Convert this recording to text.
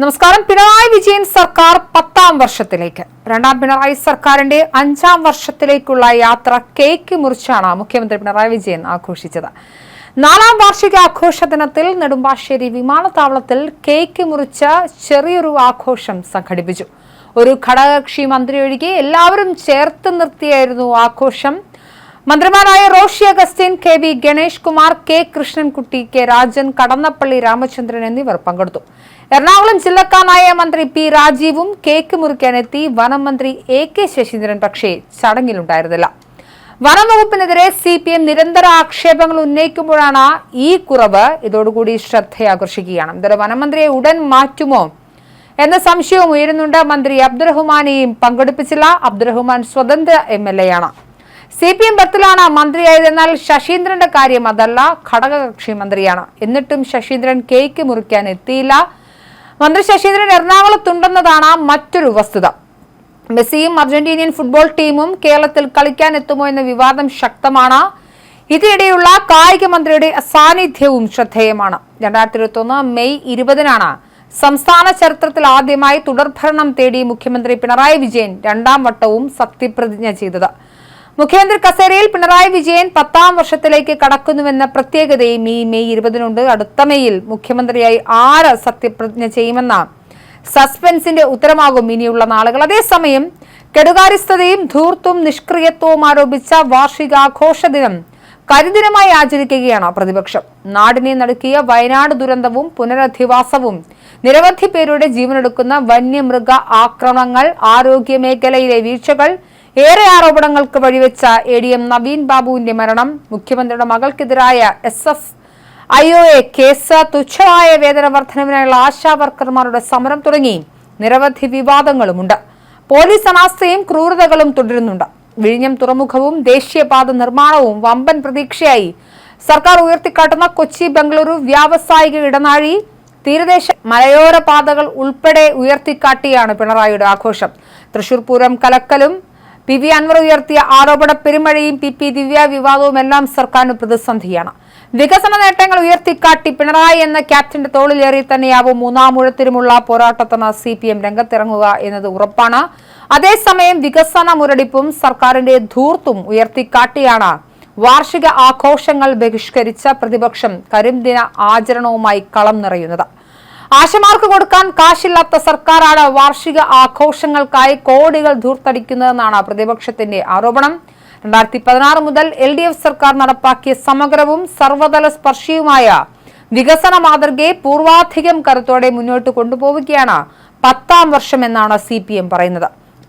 നമസ്കാരം. പിണറായി വിജയൻ സർക്കാർ പത്താം വർഷത്തിലേക്ക്. രണ്ടാം പിണറായി സർക്കാരിന്റെ അഞ്ചാം വർഷത്തിലേക്കുള്ള യാത്ര കേക്ക് മുറിച്ചാണ് മുഖ്യമന്ത്രി പിണറായി വിജയൻ ആഘോഷിച്ചത്. നാലാം വാർഷിക ആഘോഷ ദിനത്തിൽ നെടുമ്പാശ്ശേരി വിമാനത്താവളത്തിൽ കേക്ക് മുറിച്ച ചെറിയൊരു ആഘോഷം സംഘടിപ്പിച്ചു. ഒരു ഘടകകക്ഷി മന്ത്രി ഒഴികെ എല്ലാവരും ചേർത്ത് നിർത്തിയായിരുന്നു ആഘോഷം. മന്ത്രിമാരായ Roshy Augustine K V Ganesh Kumar K Krishnankutty K Rajan Kadannappally Ramachandran എന്നിവർ പങ്കെടുത്തു. എറണാകുളം ജില്ലക്കാരനായ മന്ത്രി പി രാജീവും കേക്ക് മുറിക്കാനെത്തി വനം മന്ത്രി എ കെ ശശീന്ദ്രൻ പക്ഷേ ചടങ്ങിലുണ്ടായിരുന്നില്ല. വനം വകുപ്പിനെതിരെ സി പി എം നിരന്തര ആക്ഷേപങ്ങൾ ഉന്നയിക്കുമ്പോഴാണ് ഈ കുറവ് ഇതോടുകൂടി ശ്രദ്ധയാകർഷിക്കുകയാണ്. എന്തായാലും വനമന്ത്രിയെ ഉടൻ മാറ്റുമോ എന്ന സംശയവും ഉയരുന്നുണ്ട്. മന്ത്രി അബ്ദുറഹ്മാനെയും പങ്കെടുപ്പിച്ചില്ല. അബ്ദുറഹ്മാൻ സ്വതന്ത്ര എം എൽ എ ആണ്. സി പി എം ബത്തിലാണ് മന്ത്രിയായതെന്നാൽ ശശീന്ദ്രന്റെ കാര്യം അതല്ല ഘടകകക്ഷി മന്ത്രിയാണ്. എന്നിട്ടും ശശീന്ദ്രൻ കേക്ക് മുറിക്കാൻ എത്തിയില്ല. മന്ത്രി ശശീന്ദ്രൻ എറണാകുളത്തുണ്ടെന്നതാണ് മറ്റൊരു വസ്തുത. മെസ്സിയും അർജന്റീനിയൻ ഫുട്ബോൾ ടീമും കേരളത്തിൽ കളിക്കാൻ എത്തുമോ എന്ന വിവാദം ശക്തമാണ്. ഇതിനിടെയുള്ള കായിക മന്ത്രിയുടെ സാന്നിധ്യവും ശ്രദ്ധേയമാണ്. രണ്ടായിരത്തി ഇരുപത്തി മെയ് ഇരുപതിനാണ് സംസ്ഥാന ചരിത്രത്തിൽ ആദ്യമായി തുടർഭരണം തേടി മുഖ്യമന്ത്രി പിണറായി വിജയൻ രണ്ടാം വട്ടവും സത്യപ്രതിജ്ഞ ചെയ്തത്. മുഖ്യമന്ത്രി കസേരയിൽ പിണറായി വിജയൻ പത്താം വർഷത്തിലേക്ക് കടക്കുന്നുവെന്ന പ്രത്യേകതയും ഈ മെയ് ഇരുപതിനുണ്ട്. അടുത്ത മെയ്യിൽ മുഖ്യമന്ത്രിയായി ആര് സത്യപ്രതിജ്ഞ ചെയ്യുമെന്ന സസ്പെൻസിന്റെ ഉത്തരമാകും ഇനിയുള്ള നാളുകൾ. അതേസമയം കെടുകാര്യസ്ഥതയും ധൂർത്തും നിഷ്ക്രിയത്വവും ആരോപിച്ച വാർഷികാഘോഷ ദിനം കരിദിനമായി ആചരിക്കുകയാണ് പ്രതിപക്ഷം. നാടിനെ നടുക്കിയ വയനാട് ദുരന്തവും പുനരധിവാസവും നിരവധി പേരുടെ ജീവനെടുക്കുന്ന വന്യമൃഗ ആക്രമണങ്ങൾ ആരോഗ്യ മേഖലയിലെ വീഴ്ചകൾ ഏറെ ആരോപണങ്ങൾക്ക് വഴിവെച്ച എ ഡി എം നവീൻ ബാബുവിന്റെ മരണം മുഖ്യമന്ത്രിയുടെ മകൾക്കെതിരായ S F I O A case തുച്ഛമായ വേതന വർധനവിനായുള്ള ആശാ വർക്കർമാരുടെ സമരം തുടങ്ങി നിരവധി വിവാദങ്ങളുമുണ്ട്. പോലീസ് അനാസ്ഥയും ക്രൂരതകളും തുടരുന്നുണ്ട്. വിഴിഞ്ഞം തുറമുഖവും ദേശീയപാത നിർമ്മാണവും വമ്പൻ പ്രതീക്ഷയായി. സർക്കാർ ഉയർത്തിക്കാട്ടുന്ന കൊച്ചി ബംഗളൂരു വ്യാവസായിക ഇടനാഴി തീരദേശ മലയോര പാതകൾ ഉൾപ്പെടെ ഉയർത്തിക്കാട്ടിയാണ് പിണറായിയുടെ ആഘോഷം. തൃശൂർ പൂരം കലക്കലും പി വി അൻവർ ഉയർത്തിയ ആരോപണ പെരുമഴയും പി പി ദിവ്യ വിവാദവും എല്ലാം സർക്കാരിന് പ്രതിസന്ധിയാണ്. വികസന നേട്ടങ്ങൾ ഉയർത്തിക്കാട്ടി പിണറായി എന്ന ക്യാപ്റ്റന്റെ തോളിലേറി തന്നെയാവും മൂന്നാം മുഴത്തിലുമുള്ള പോരാട്ടത്തിന് സി പി എം രംഗത്തിറങ്ങുക എന്നത് ഉറപ്പാണ്. അതേസമയം വികസന മുരടിപ്പും സർക്കാരിന്റെ ധൂർത്തും ഉയർത്തിക്കാട്ടിയാണ് വാർഷിക ആഘോഷങ്ങൾ ബഹിഷ്കരിച്ച പ്രതിപക്ഷം കരിംദിന ആചരണവുമായി കളം നിറയുന്നത്. ആശമാർക്ക് കൊടുക്കാൻ കാശില്ലാത്ത സർക്കാരാണ് വാർഷിക ആഘോഷങ്ങൾക്കായി കോടികൾ ധൂർത്തടിക്കുന്നതെന്നാണ് പ്രതിപക്ഷത്തിന്റെ ആരോപണം. രണ്ടായിരത്തി പതിനാറ് മുതൽ എൽ ഡി എഫ് സർക്കാർ നടപ്പാക്കിയ സമഗ്രവും സർവതല സ്പർശിയുമായ വികസന മാതൃകയെ പൂർവാധികം കരുത്തോടെ മുന്നോട്ട് കൊണ്ടുപോവുകയാണ് പത്താം വർഷമെന്നാണ് സി പി എം പറയുന്നത്.